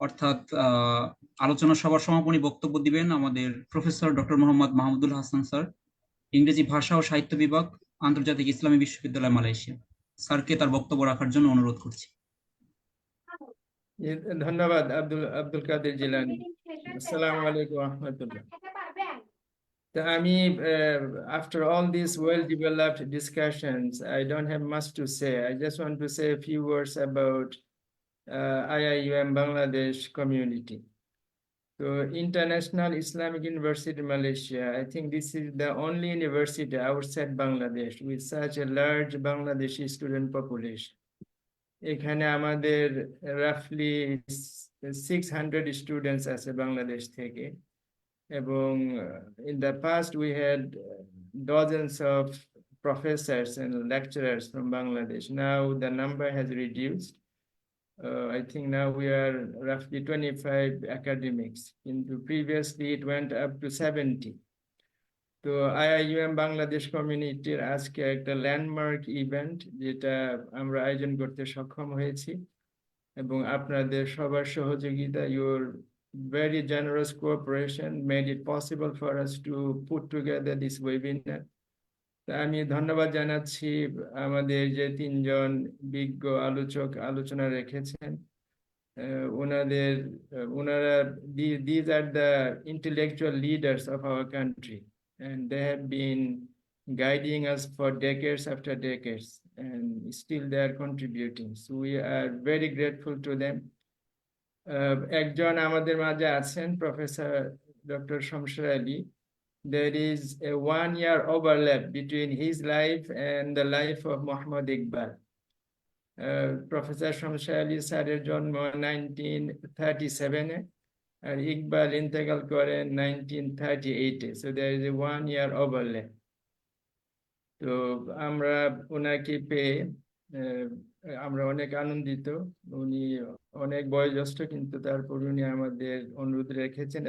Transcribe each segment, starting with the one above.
অর্থাৎ আহ, আলোচনা সভার সমাপনী বক্তব্য দিবেন আমাদের professor doctor Mohammad Mahmudul Hasan sir ইংরেজি ভাষা ও সাহিত্য বিভাগ আন্তর্জাতিক ইসলামী বিশ্ববিদ্যালয় মালয়েশিয়া। স্যারকে তার বক্তব্য রাখার জন্য অনুরোধ করছি। ধন্যবাদ আব্দুল আব্দুল কাদের জিলানি। আসসালামু আলাইকুম রহমতুল্লাহ। তা আমি after all these well developed discussions I don't have much to say. I just want to say a few words about IIUM Bangladesh community so International Islamic University Malaysia I think this is the only university outside Bangladesh with such a large Bangladeshi student population এখানে আমাদের রাফলি six hundred students আছে বাংলাদেশ থেকে এবং in the past we had dozens of professors and lecturers from Bangladesh. Now the number has reduced. Uh, I think now we are roughly 25 academics. Into previously it went up to 70. তো IIUM Bangladesh কমিউনিটির আজকে একটা landmark event যেটা আমরা আয়োজন করতে সক্ষম হয়েছি এবং আপনাদের সবার সহযোগিতা your very generous cooperation made it possible for us to put together this webinar. আমি ধন্যবাদ জানাচ্ছি, আমাদের যে তিনজন বিজ্ঞ আলোচক আলোচনা রেখেছেন। ওনাদের, ওনারা these are the intellectual leaders of our country and they have been guiding us for decades after decades and still they are contributing we are very grateful to them একজন আমাদের মাঝে আছেন professor doctor Shamsher Ali there is a one year overlap between his life and the life of Muhammad Iqbal. Uh, Professor Shamsha Ali স্যারের জন্ম nineteen thirty সেভেনে আর ইকবাল ইন্তেকাল করেন nineteen thirty এইটে so there is a one year overlap তো আমরা ওনাকে পেয়ে আমরা অনেক আনন্দিত। উনি অনেক বয়োজ্যেষ্ঠ কিন্তু তারপর উনি আমাদের অনুরোধ রেখেছেন।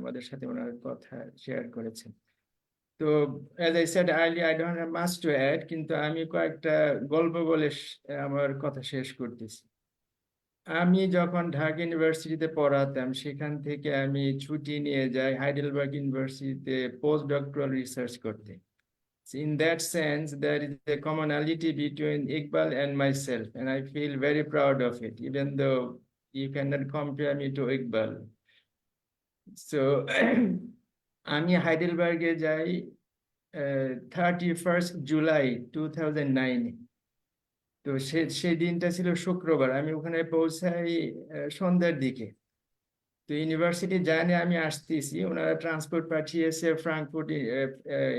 আমাদের সাথে ওনার কথা শেয়ার করেছেন তো as I said earlier I don't have much to add কিন্তু আমি কয়েকটা গল্প বলে আমার কথা শেষ করতেছি আমি যখন ঢাকা ইউনিভার্সিটিতে পড়াতাম সেখান থেকে আমি ছুটি নিয়ে যাই হাইডেলবার্গ ইউনিভার্সিটিতে পোস্ট ডক্টরাল রিসার্চ করতে in that sense, there is a commonality between Iqbal and myself, and I feel very proud of it, even though you cannot compare me to Iqbal. So, আমি হাইডেলবার্গে যাই thirty first July two thousand নাইনে তো সে সেই দিনটা ছিল শুক্রবার। আমি ওখানে পৌঁছাই সন্ধ্যার দিকে। তো ইউনিভার্সিটি জানে আমি আসতেছি। ওনারা ট্রান্সপোর্ট পাঠিয়েছে ফ্রাঙ্কফুট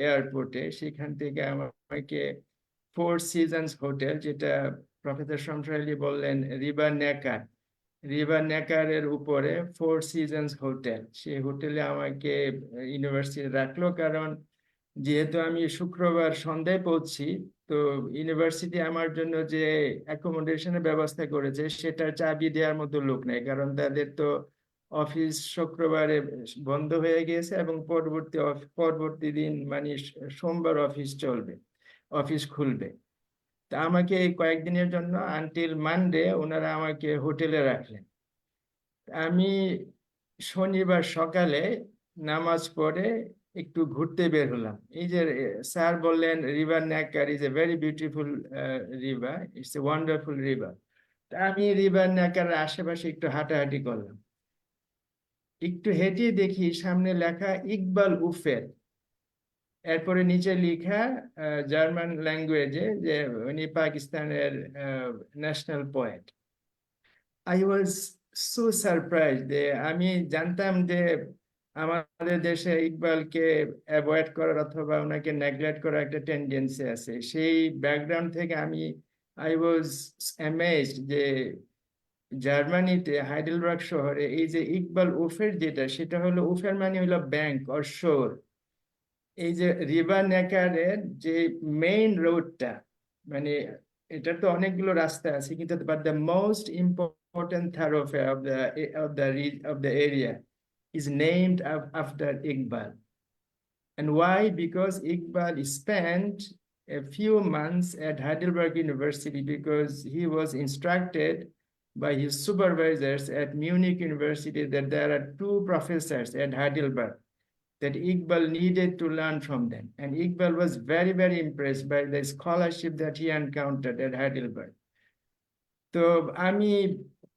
এয়ারপোর্টে সেখান থেকে আমাকে ফোর সিজনস হোটেল যেটা প্রফেসর শমশার আলী বললেন রিভার নেকার রিভার নেকারের উপরে ফোর সিজনস হোটেল সেই হোটেলে আমাকে ইউনিভার্সিটি রাখল। কারণ যেহেতু আমি শুক্রবার সন্ধ্যায় পৌঁছি, তো ইউনিভার্সিটি আমার জন্য যে অ্যাকোমোডেশনের ব্যবস্থা করেছে, সেটার চাবি দেওয়ার মতো লোক নেই। কারণ তাদের তো অফিস শুক্রবারে বন্ধ হয়ে গিয়েছে এবং পরবর্তী পরবর্তী দিন মানে সোমবার অফিস চলবে অফিস খুলবে। তা আমাকে এই কয়েকদিনের জন্য আনটিল মানডে ওনারা আমাকে হোটেলে রাখলেন। আমি শনিবার সকালে নামাজ পড়ে একটু ঘুরতে বের হলাম। এই যে স্যার বললেন river Neckar is a very beautiful river it's a wonderful river তা আমি রিভার নেকার আশেপাশে একটু হাঁটাহাঁটি করলাম। একটু হেঁটে দেখি সামনে লেখা ইকবাল উফের। এরপরে নিচে লেখা জার্মান ল্যাঙ্গুয়েজে যে উনি পাকিস্তানের national poet I was so surprise যে আমি জানতাম যে আমাদের দেশে ইকবালকে অ্যাভয়েড করার অথবা ওনাকে নেগলেক্ট করার একটা টেন্ডেন্সি আছে। সেই ব্যাকগ্রাউন্ড থেকে আমি আই ওয়াজ অ্যামেজড যে জার্মানিতে, হাইডেলবার্গ শহরে এই যে ইকবাল ওফের যেটা, সেটা হলো উফের মানে হলো ব্যাংক অর শোর এই যে রিভার নেকারের যে মেইন রোডটা মানে এটা তো অনেকগুলো রাস্তা আছে কিন্তু but the most important thoroughfare of the of the re- of the area is named af- after Iqbal. And why? Because Iqbal spent a few months at Heidelberg University because he was instructed by his supervisors at Munich University that there are two professors at Heidelberg that Iqbal needed to learn from them. And Iqbal was very, very impressed by the scholarship that he encountered at Heidelberg. তো আমি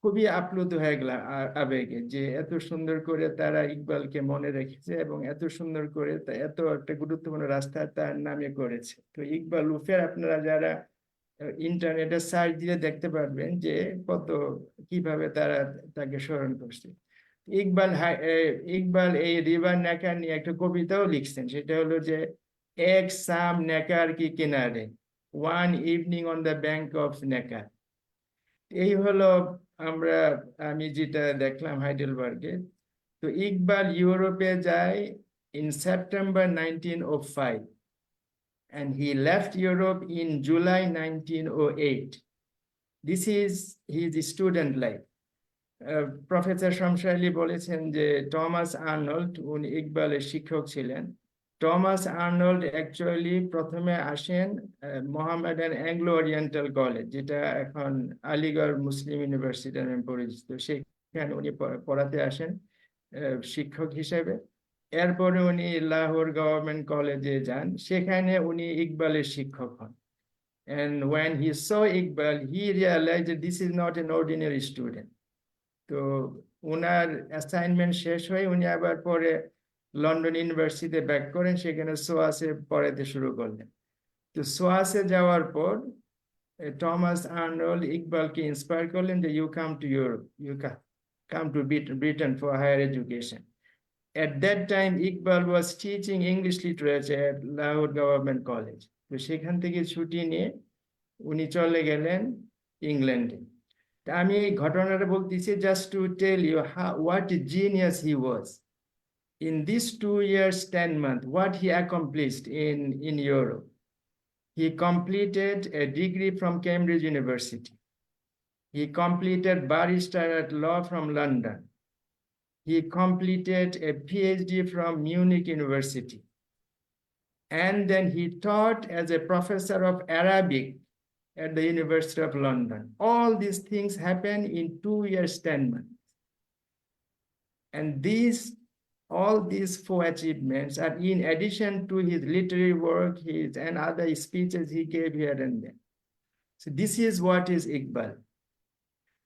খুবই আপ্লুত হয়ে গেলাম আবেগে যে এত সুন্দর করে তারা ইকবালকে মনে রেখেছে এবং এত সুন্দর করে এত একটা গুরুত্বপূর্ণ রাস্তা তার নামে করেছে তো ইকবাল উফের আপনারা যারা ইন্টারনেটে সার্চ দিয়ে দেখতে পারবেন যে কত কীভাবে তারা তাকে স্মরণ করছে ইকবাল ইকবাল এই রিভার নেকার নিয়ে একটা কবিতাও লিখছেন সেটা হলো যে, এক সাম নেকার কি কিনারে one evening on the bank of Neckar এই হলো আমরা, আমি যেটা দেখলাম হাইডেলবার্গে তো ইকবাল ইউরোপে যায় in September nineteen oh five and he left Europe in July 1908. This is his student life. Professor Shamshali বলেছেন যে টমাস আর্নল্ড উনি ইকবালের শিক্ষক ছিলেন। টমাস আর্নল্ড অ্যাকচুয়ালি প্রথমে আসেন মোহামেডান অ্যাংলো ওরিয়েন্টাল কলেজ, যেটা এখন আলিগড় মুসলিম ইউনিভার্সিটি নামে পরিচিত। সেখানে উনি পড়াতে আসেন শিক্ষক হিসেবে। এরপরে উনি লাহোর গভর্নমেন্ট কলেজে যান, সেখানে উনি ইকবালের শিক্ষক হন। And when he saw he realized that this is not an ordinary student তো ওনার অ্যাসাইনমেন্ট শেষ হয়ে উনি আবার পরে লন্ডন ইউনিভার্সিটিতে ব্যাক করেন সেখানে সোয়াসে পড়াতে শুরু করলেন। তো সোয়াসে যাওয়ার পর টমাস আর্নল্ড ইকবালকে ইন্সপায়ার করলেন যে you come to Europe you come to Britain for higher education At that time, Iqbal was teaching English literature at Lahore Government College. তো সেখান থেকে ছুটি নিয়ে উনি চলে গেলেন ইংল্যান্ডে আমি এই ঘটনাটা বলতেছি just to tell you what genius he was in this two years ten month what he accomplished in in Europe he completed a degree from Cambridge University he completed barrister at law from London. He completed a PhD from Munich University. And then he taught as a professor of Arabic at the University of London. All these things happened in two years, 10 months. And these, all these four achievements are in addition to his literary work, his and other speeches he gave here and there. So this is what is Iqbal.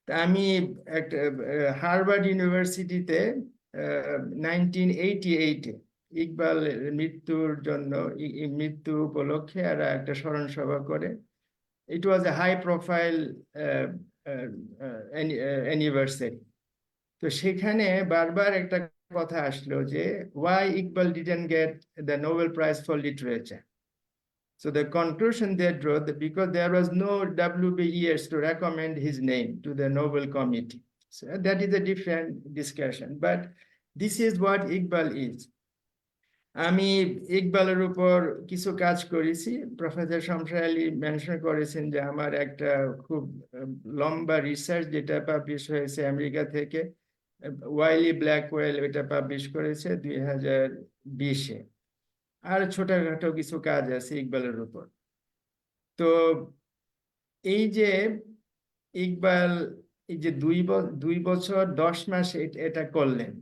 আমি একটা Harvard ইউনিভার্সিটিতে nineteen eighty এইটে ইকবাল মৃত্যুর জন্য মৃত্যু উপলক্ষে এরা একটা স্মরণ সভা করে It was a high profile anniversary তো সেখানে বারবার একটা কথা আসলো যে why Iqbal didn't get the Nobel prize for literature So the conclusion they drew that because there was no WBES to recommend his name to the Nobel Committee. So that is a different discussion, but this is what Iqbal is. আমি ইকবালের উপর কিছু কাজ করেছি। Professor Shamsher Ali mention করেছেন যে আমার একটা খুব লম্বা রিসার্চ যেটা পাবলিশ হয়েছে আমেরিকা থেকে, ওয়াইলি ব্ল্যাক ওয়েল এটা পাবলিশ করেছে দুই হাজার বিশে। আর ছোটখাটো কিছু কাজ আছে ইকবালের উপর। তো এই যে ইকবাল এই যে দুই দুই বছর দশ মাস এটা করলেন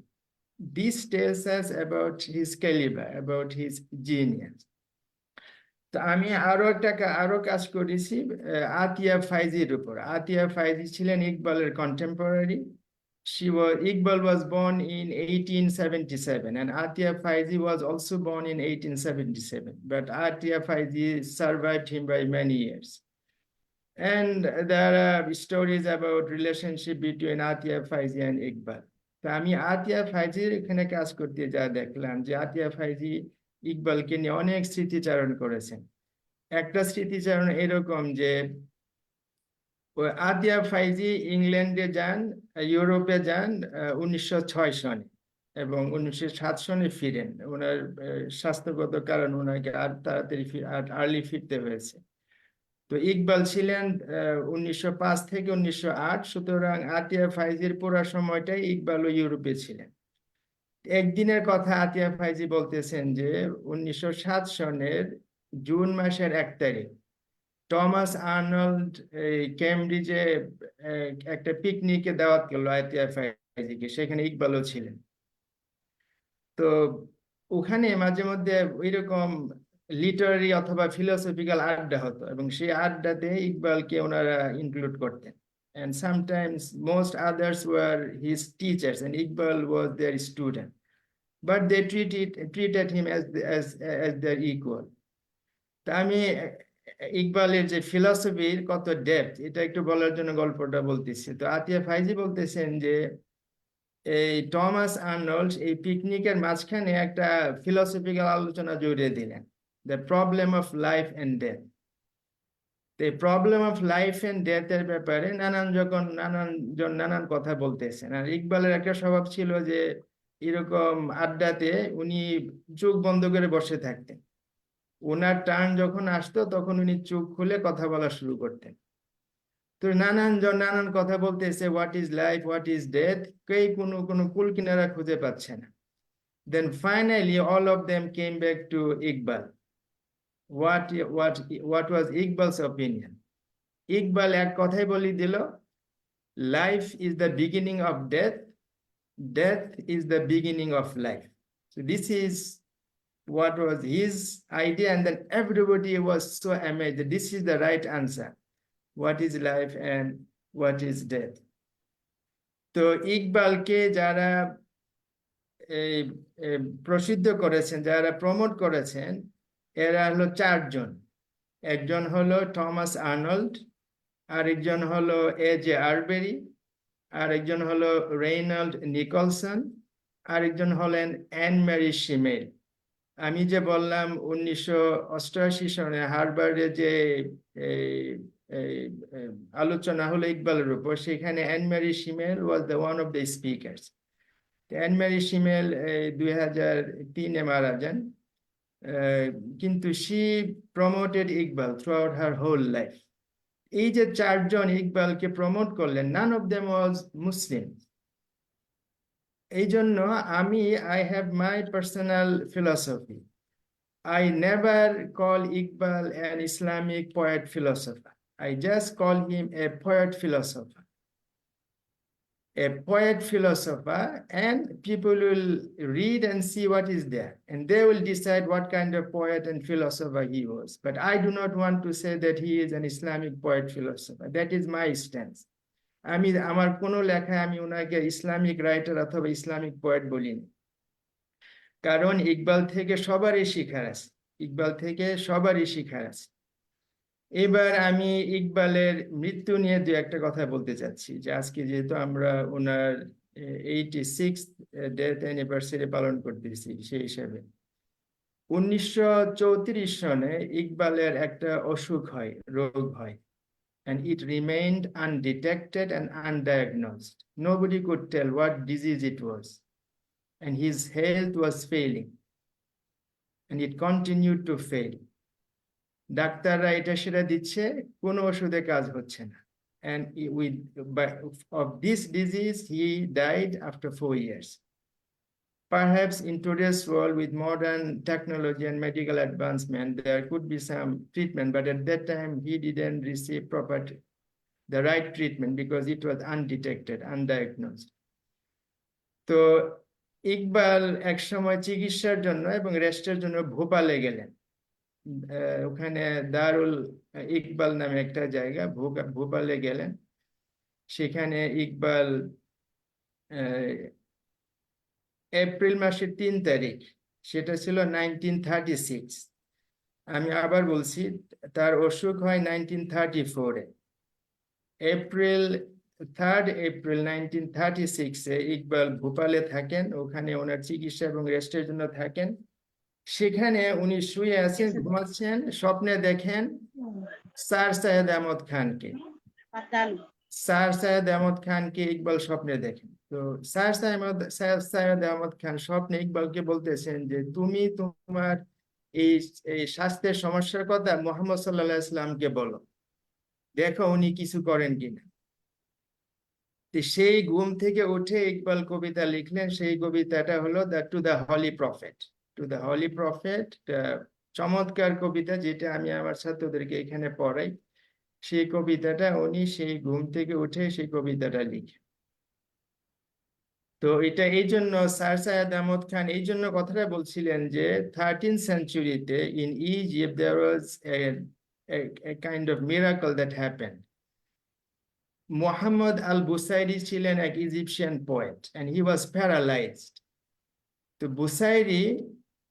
This tells us about his calibre about his genius তো আমি আরো একটা কা- আরো কাজ করেছি আহ, আতিয়া ফাইজির উপর আতিয়া ফাইজি ছিলেন ইকবালের contemporary She was Iqbal was born in 1877 and Atia Faizi was also born in 1877, but Atia Faizi survived him by many years. And there are stories about relationship between Atia Faizi and Iqbal. তো আমি আতিয়া ফাইজির এখানে কাজ করতে যা দেখলাম যে আতিয়া ফাইজি ইকবালকে নিয়ে অনেক স্মৃতিচারণ করেছেন একটা স্মৃতিচারণ এরকম যে আতিয়া ফাইজি ইংল্যান্ডে যান, ইউরোপে যান উনিশশো ছয় সনে এবং উনিশশো সাত সনে ফিরেন। ওনার স্বাস্থ্যগত কারণ ওনাকে আর তাড়াতাড়ি আর্লি ফিরতে হয়েছে। তো ইকবাল ছিলেন উনিশশো পাঁচ থেকে উনিশশো আট, সুতরাং আতিয়া ফাইজির পুরো সময়টাই ইকবালও ইউরোপে ছিলেন। একদিনের কথা আতিয়া ফাইজি বলতেছেন যে, উনিশশো সাত সনের জুন মাসের এক তারিখ, টমাস আর্নল্ড, এই কেমব্রিজে একটা পিকনিকে দাওয়াত করল আইতিয়া ফাইজিকে, সেখানে ইকবালও ছিলেন। তো ওখানে মাঝে মধ্যে ওইরকম লিটারারি অথবা ফিলোসফিক্যাল আড্ডা হতো এবং সেই আড্ডাতে ইকবালকে ওনারা ইনক্লুড করতেন। And sometimes most others were his teachers and Iqbal was their student but they treated treated him as as as their তা আমি, ইকবালের যে ফিলসফির কত ডেপথ এটা একটু বলার জন্য গল্পটা বলতেছি। তো আতিয়া ফাইজি বলতেছেন যে, এই টমাস আর্নল্ড এই পিকনিকের মাঝখানে একটা ফিলসফিক্যাল আলোচনা জড়িয়ে দিলেন। The problem of life and death এই প্রবলেম অফ লাইফ এন্ড ডেথের ব্যাপারে নানান যখন, নানান জন, নানান কথা বলতেছেন। আর ইকবালের একটা স্বভাব ছিল যে, এরকম আড্ডাতে উনি চোখ বন্ধ করে বসে থাকতেন। ওনার টার্ন যখন আসতো, তখন উনি চোখ খুলে কথা বলা শুরু করতেন। তো নানান জন, নানান কথা বলতেছে what is life what is death কেই কোনো কোনো কুল কিনারা খুঁজে পাচ্ছে না। Then finally all of them came back to Iqbal what what what was Iqbal's opinion? Iqbal এক কথাই বলি দিল life is the beginning of death, death is the beginning of life. So this is what was his idea, and then everybody was so amazed that this is the right answer. What is life and what is death? তো ইকবালকে যারা প্রসিদ্ধ করেছেন যারা promote করেছেন এরা হলো চারজন। একজন হলো টমাস আর্নল্ড, আরেকজন হলো এ জে আরবেরি, আরেকজন হলো রেইনল্ড নিকলসন, আরেকজন হলেন অ্যান ম্যারি শিমেল। আমি যে বললাম উনিশশো অষ্টআশি সনে হারবার্ডে যে আলোচনা হলো ইকবালের উপর, সেখানে Ann Marie Schimmel was the one of the speakers Ann Marie Schimmel দুই হাজার তিনে মারা যান। কিন্তু she promoted Iqbal throughout her whole life এই যে চারজন ইকবালকে প্রমোট করলেন নান অফ দেম ওয়াজ মুসলিম এই জন্য আমি I have my personal philosophy I never call Iqbal an Islamic poet philosopher I just call him a poet philosopher A poet philosopher, and people will read and see what is there, and they will decide what kind of poet and philosopher he was. But I do not want to say that he is an Islamic poet philosopher. That is my stance. আমি আমার কোনো লেখায় আমি ওনাকে Islamic writer অথবা Islamic poet বলিনি কারণ ইকবাল থেকে সবারই শিখার আছে ইকবাল থেকে সবারই শিখার আছে এবার আমি ইকবালের মৃত্যু নিয়ে দু একটা কথা বলতে চাচ্ছি, যে আজকে যেহেতু আমরা ওনার এইটি সিক্স ডেথ অ্যানিভার্সারি পালন করতেছি সেই হিসাবে। উনিশশো চৌত্রিশ সনে ইকবালের একটা অসুখ হয়, রোগ হয় and it remained undetected and undiagnosed no could tell what disease it was and his health was failing and it continue to fail ডাক্তাররা এটা সেটা দিচ্ছে কোনো ওষুধে কাজ হচ্ছে না and with by, of this disease he died after four years perhaps in today's world with modern technology and medical advancement there could be some treatment but at that time he didn't receive proper the right treatment because it was undetected undiagnosed তো ইকবাল এক সময় চিকিৎসার জন্য এবং রেস্টের জন্য ভোপালে গেলেন ওখানে দারুল ইকবাল নামে একটা জায়গা ভোপালে গেলেন। সেখানে ইকবাল এপ্রিল মাসের তিন তারিখ, সেটা ছিল নাইনটিন থার্টি সিক্স। আমি আবার বলছি, তার অসুখ হয় নাইনটিন থার্টি ফোরে April third April nineteen thirty সিক্সে ইকবাল ভোপালে থাকেন, ওখানে ওনার চিকিৎসা এবং রেস্টের জন্য থাকেন। সেখানে উনি শুয়ে আছেন ঘুমাচ্ছেন স্বপ্নে দেখেন স্যার সাহেদ আহমদ খানকে। স্যার সাহেদ আহমদ খানকে ইকবাল স্বপ্নে দেখেন। তো স্যার সাহেদ স্যার সাহেদ আহমদ খান স্বপ্নে ইকবালকে বলতেছেন যে তুমি তোমার এই এই স্বাস্থ্যের সমস্যার কথা মোহাম্মদ সাল্লাহ ইসলামকে বলো। দেখো উনি কিছু করেন কিনা। সেই ঘুম থেকে উঠে ইকবাল কবিতা লিখলেন। সেই কবিতাটা হলো the to the holy prophet. To the holy prophet চমৎকার কবিতা যেটা আমি আমার ছাত্রদেরকে এখানে পড়াই, সেই কবিতাটা উনি সেই ঘুম থেকে উঠে সেই কবিতাটা লিখে তো এটা এই জন্য স্যার সায়েদ আহমদ খান এই জন্য কথাটা বলছিলেন যে thirteen সেঞ্চুরিতে in Egypt there was a kind of miracle that happened. Muhammad al-Busairi ছিলেন এক Egyptian poet and he was paralyzed. তো বুসাইরি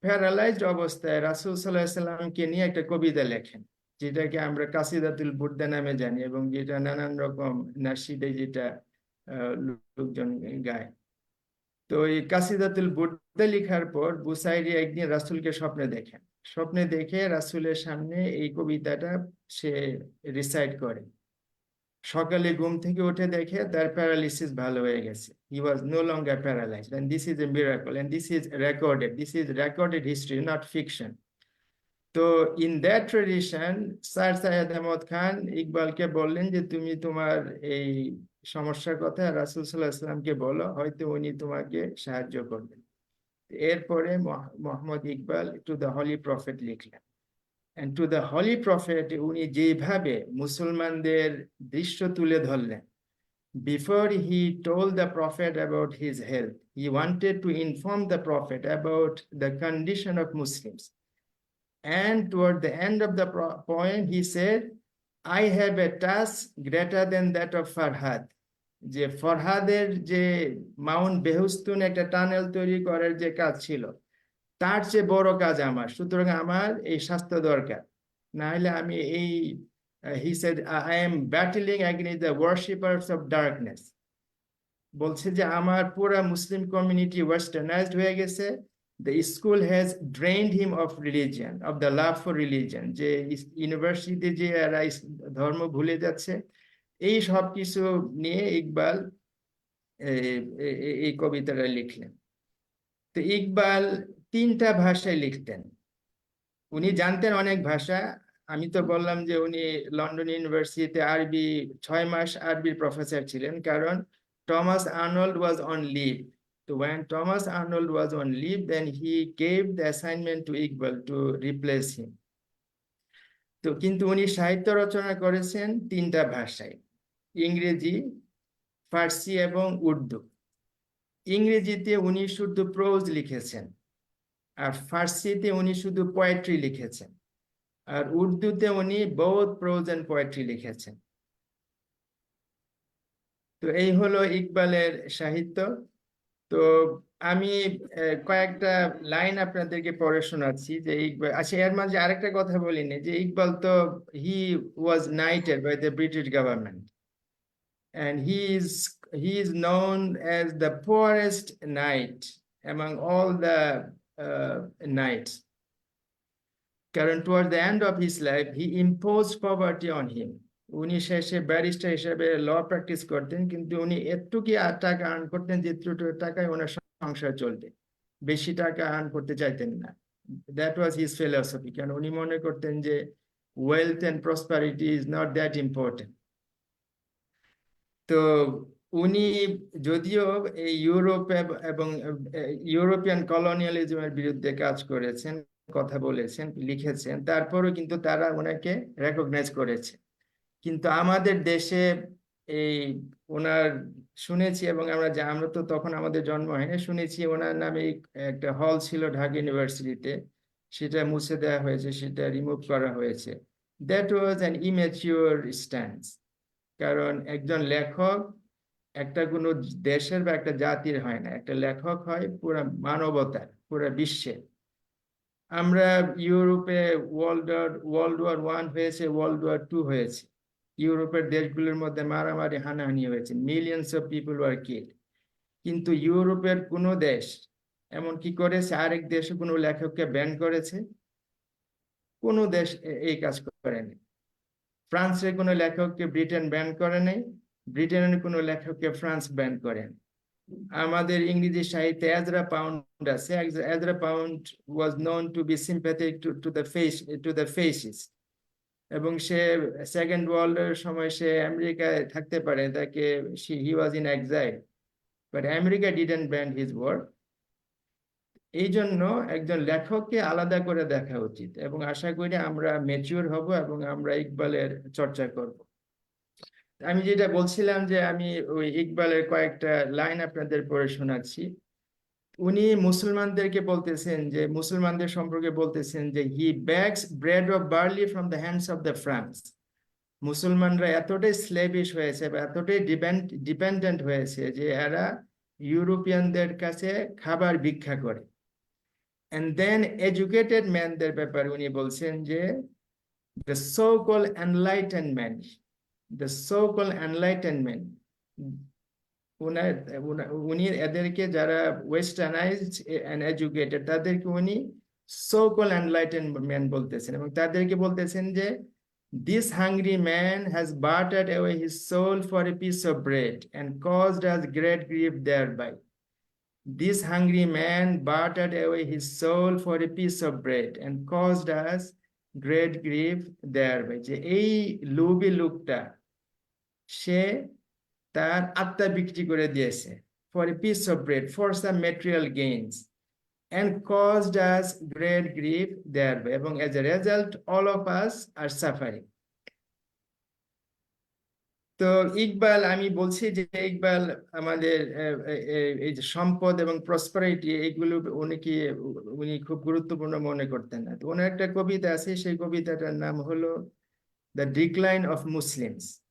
প্যারালাইজড অবস্থায় রাসূল আলাইহি সাল্লামকে নিয়ে একটা কবিতা লেখেন, যেটাকে আমরা কাসিদাতুল বুর্দা নামে জানি এবং যেটা নানান রকম নাশিদে যেটা লোকজন গায়। তো এই কাসিদাতুল বুর্দা লেখার পর বুসাইরি একদিন রাসূলকে স্বপ্নে দেখেন। স্বপ্নে দেখে রাসূলের সামনে এই কবিতাটা সে রিসাইড করে। সকালে ঘুম থেকে উঠে দেখে তার প্যারালিসিস ভালো হয়ে গেছে। He was no longer paralysed and this is a miracle and this is recorded this is recorded history not fiction তো in that tradition sir Syed Ahmad Khan ইকবালকে বললেন যে, তুমি তোমার এই সমস্যার কথা রাসূল সাল্লাল্লাহু আলাইহি সাল্লামকে বলো, হয়তো উনি তোমাকে সাহায্য করবেন। এরপরে মোহ- Muhammad Iqbal to the holy prophet লিখলেন। টু দ্য হলি প্রফেট উনি যেভাবে মুসলমানদের দৃশ্য তুলে ধরলেন before he told the prophet about his health he wanted to inform the prophet about the condition of Muslim and toward the end of the point he said I have a task greater than that of Farhad যে ফরহাদের যে Mount বেহুস্তুন একটা tunnel তৈরি করার যে কাজ ছিল তার চেয়ে বড় কাজ আমার। সুতরাং আমার এই স্বাস্থ্য দরকার। না হলে আমি এই he said I am battling against the worshippers of darkness বলছে যে আমার পুরা মুসলিম কমিউনিটি ওয়েস্টার্নাইজড হয়ে গেছে। The school has drained him of religion of the love for religion যে ইউনিভার্সিটিতে যে ধর্ম ভুলে যাচ্ছে। এই সব কিছু নিয়ে ইকবাল এই কবিতাটা লিখলেন। তো ইকবাল তিনটা ভাষায় লিখতেন। উনি জানতেন অনেক ভাষা। আমি তো বললাম যে উনি লন্ডন ইউনিভার্সিটিতে আরবি ছয় মাস আরবির প্রফেসর ছিলেন, কারণ Thomas Arnold was on leave. তো when Thomas Arnold was on leave then he gave the assignment to Iqbal to replace him. তো কিন্তু উনি সাহিত্য রচনা করেছেন তিনটা ভাষায়, ইংরেজি, ফার্সি এবং উর্দু। ইংরেজিতে উনি শুধু প্রোজ লিখেছেন। আর ফার্সিতে উনি শুধু পোয়েট্রি লিখেছেন। আর উর্দুতে উনি বহুত প্রোজ এন্ড পোয়েট্রি লিখেছেন। তো এই হলো ইকবালের সাহিত্য। তো আমি কয়েকটা লাইন আপনাদেরকে পড়ে শোনাচ্ছি যে ইকবাল আচ্ছা এর মাঝে আরেকটা কথা বলিনি, যে ইকবাল তো he was knighted by the British government and he is he is known as the poorest knight among all the uh, knights. Current toward the end of his life, he imposed poverty on him. উনি শেষে barrister হিসেবে ল practice করতেন কিন্তু উনি এতটুকু টাকা earn করতেন যেটুকু টাকায় ওনার সংসার চলবে বেশি টাকা আর্ন করতে চাইতেন না দ্যাট ওয়াজ হিজ ফিলসফি কারণ উনি মনে করতেন যে wealth and prosperity is not that important তো উনি যদিও এই ইউরোপ এবং ইউরোপিয়ান কলোনিয়ালিজমের বিরুদ্ধে কাজ করেছেন, কথা বলেছেন, লিখেছেন, তারপরেও কিন্তু তারা ওনাকে রেকগনাইজ করেছে। কিন্তু আমাদের দেশে এই ওনার শুনেছি এবং আমরা যা আমরা তো তখন আমাদের জন্ম হয়নি, শুনেছি ওনার নামে একটা হল ছিল ঢাকা ইউনিভার্সিটিতে, সেটা মুছে দেওয়া হয়েছে, সেটা রিমুভ করা হয়েছে। That was an immature stance কারণ একজন লেখক একটা কোনো দেশের বা একটা জাতির হয় না। একটা লেখক হয় পুরা মানবতার, পুরা বিশ্বের। আমরা ইউরোপে world war world war one হয়েছে ওয়ার্ল্ড ওয়ার টু হয়েছে। ইউরোপের দেশগুলোর মধ্যে মারামারি, হানাহানি হয়েছে। Millions of people were killed কিন্তু ইউরোপের কোনো দেশ এমন কি করেছে? আরেক দেশে কোনো লেখককে ব্যান করেছে? কোনো দেশ এই কাজ করেনি। ফ্রান্সের কোনো লেখককে ব্রিটেন ব্যান করে নাই। ব্রিটেনের কোনো লেখককে ফ্রান্স ব্যান করেন। আমাদের ইংরেজি সাহিত্যে এজরা পাউন্ড আছে। Ezra Pound was known to be sympathetic to to the face to the fascists এবং সে সেকেন্ড ওয়ার্ল্ডের সময় সে আমেরিকায় থাকতে পারে, তাকে he was in exile but America didn't ban his work এই জন্য একজন লেখককে আলাদা করে দেখা উচিত। এবং আশা করি আমরা মেচিউর হব এবং আমরা ইকবালের চর্চা করব। আমি যেটা বলছিলাম যে আমি ওই ইকবালের কয়েকটা লাইন আপনাদের পড়ে শোনাচ্ছি। উনি মুসলমানদেরকে বলতেছেন যে, মুসলমানদের সম্পর্কে বলতেছেন যে he begs bread of barley from the hands of the France মুসলমানরা এতটাই স্লেভিশ হয়েছে বা এতটাই ডিপেন্ড ডিপেন্ডেন্ট হয়েছে যে এরা ইউরোপিয়ানদের কাছে খাবার ভিক্ষা করে। অ্যান্ড দেন educated ম্যানদের ব্যাপারে উনি বলছেন যে, the so-called enlightenment the so-called enlightenment উনার উনা- উনি এদেরকে যারা ওয়েস্টার্নাইজড এন্ড এডুকেটেড তাদেরকে উনি so-called enlightenment বলতেছেন এবং তাদেরকে বলতেছেন যে this hungry man has bartered away his soul for a piece of bread and caused us great grief thereby this hungry man bartered away his soul for a piece of bread and caused us great grief thereby যে এই লোভী লোকটা সে তার আত্মা বিক্রি করে দিয়েছে for a piece of bread, for some material gains, and caused us great grief thereby এবং as a result, all of us are suffering. তো ইকবাল, আমি বলছি যে ইকবাল আমাদের, এ- এ- এই যে সম্পদ এবং প্রসপারিটি এগুলো উনি কি, উনি খুব গুরুত্বপূর্ণ মনে করতেন না। তো ওনার একটা কবিতা আছে, সেই কবিতাটার নাম হলো the decline of Muslims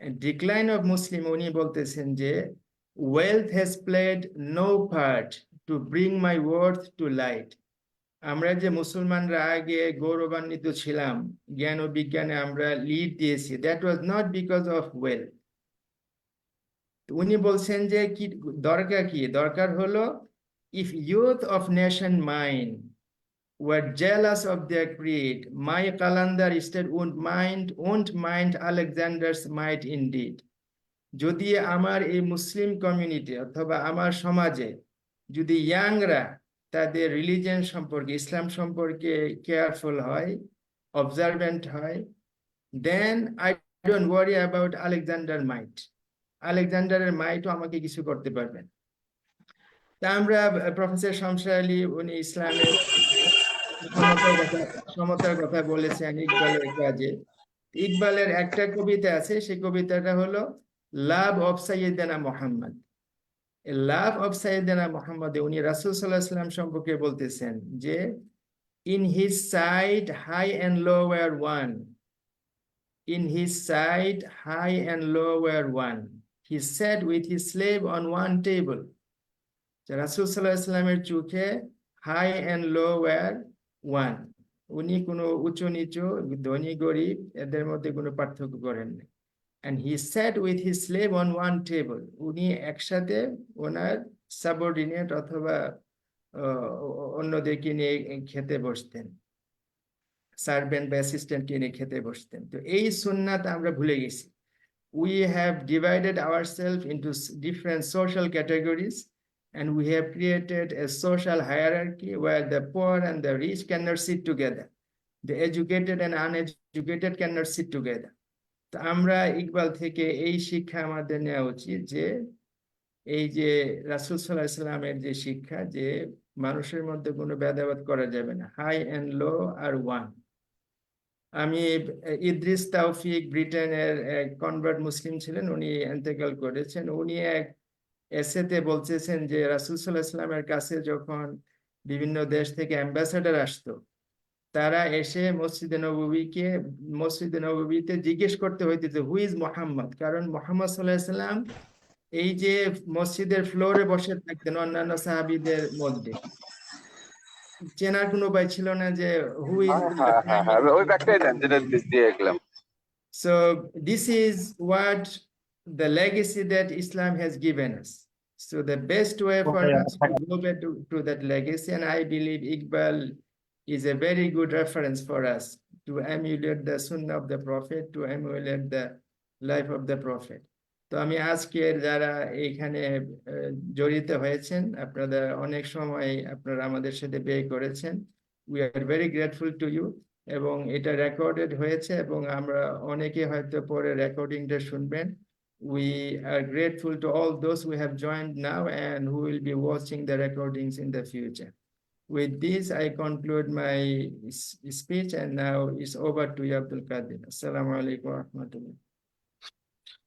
decline of Muslim উনি বলতেছেন যে wealth has played no part to bring my worth to light আমরা যে মুসলমানরা আগে গৌরবান্বিত ছিলাম, জ্ঞান ও বিজ্ঞানে আমরা লিড দিয়েছি that was not because of wealth উনি বলছেন যে, কি দরকার কি? দরকার হলো if youth of nation mind were jealous of their creed, my calendar instead won't mind, won't mind Alexander's might indeed. যদি আমার এই মুসলিম কমিউনিটি অথবা আমার সমাজে যদি ইয়াংরা তাদের রিলিজিয়ন সম্পর্কে ইসলাম সম্পর্কে কেয়ারফুল হয় অবজারভেন্ট হয় then I don't worry about Alexander might আলেকজান্ডারের মাইটও আমাকে কিছু করতে পারবেন তা আমরা প্রফেসর শামসা আলী উনি ইসলামের সমতার কথা, সমতার বলেছেন ইকবালের কাজে। ইকবালের একটা কবিতা আছে, সেই কবিতাটা হলো, love of Sayyidana Muhammad. Love of Sayyidana মোহাম্মদে উনি রাসূল সাল্লাল্লাহু আলাইহি ওয়াসাল্লাম সম্পর্কে বলতেছেন যে, in his sight high and low were one. In his sight high and low were one. He said with his slave on one table. রাসুল সাল্লাল্লাহু আলাইহি চোখে high and low were one উনি কোনো উঁচু নিচু, ধনী, গরিব, এদের মধ্যে কোনো পার্থক্য করেন না and he sat with his slave on one table. উনি একসাথে ওনার সাবঅর্ডিনেট অথবা অন্যদেরকে নিয়ে খেতে বসতেন। সার্ভেন্ট বা অ্যাসিস্ট্যান্টকে নিয়ে খেতে বসতেন। তো এই সুন্নাত আমরা ভুলে গেছি। We have divided ourselves self into different social categories. And we have created a social hierarchy where the poor and the rich cannot sit together. The educated and uneducated cannot sit together. তো আমরা ইকবাল থেকে এই শিক্ষা আমাদের নেওয়া উচিত যে, এই যে রাসূল সাল্লাল্লাহু আলাইহি সাল্লামের যে শিক্ষা যে মানুষের মধ্যে কোনো ভেদাভেদ করা যাবে না high and low are one আমি ইদ্রিস তাওফিক ব্রিটেনের এক কনভার্ট মুসলিম ছিলেন, উনি এন্তেকাল করেছেন উনি এক এসেতে বলতেছেন যে রাসূল সাল্লাল্লাহু আলাইহি কাছে যখন বিভিন্ন দেশ থেকে অ্যাম্বাসেডর আসতো তারা এসে মসজিদে নববীকে মসজিদে নববীতে জিজ্ঞেস করতে হইতেছে হু ইজ মোহাম্মদ কারণ মোহাম্মদ সাল্লাহ সাল্লাম এই যে মসজিদের ফ্লোরে বসে থাকতেন অন্যান্য সাহাবিদের মধ্যে। চেনার কোনো উপায় ছিল না যে হু ইজ হ্যাঁ হ্যাঁ হ্যাঁ ওই ব্যাগটাই দেন যেটা দিয়ে গেলাম। So this is what the legacy that Islam has given us. So the best way for Okay, us to go back to, to that legacy, and I believe Iqbal is a very good reference for us to emulate the sunnah of the Prophet, to emulate the life of the Prophet. তো আমি আজকে যারা এখানে জড়িত হয়েছেন আপনারা অনেক সময় আপনারা আমাদের সাথে ব্যয় করেছেন we are very grateful to you এবং এটা রেকর্ডেড হয়েছে এবং আমরা অনেকে হয়তো পরে রেকর্ডিংটা শুনবেন We are grateful to all those who have joined now and who will be watching the recordings in the future. With this, I conclude my speech and now it's over to you, Abdul Qadir. Assalamu alaikum wa.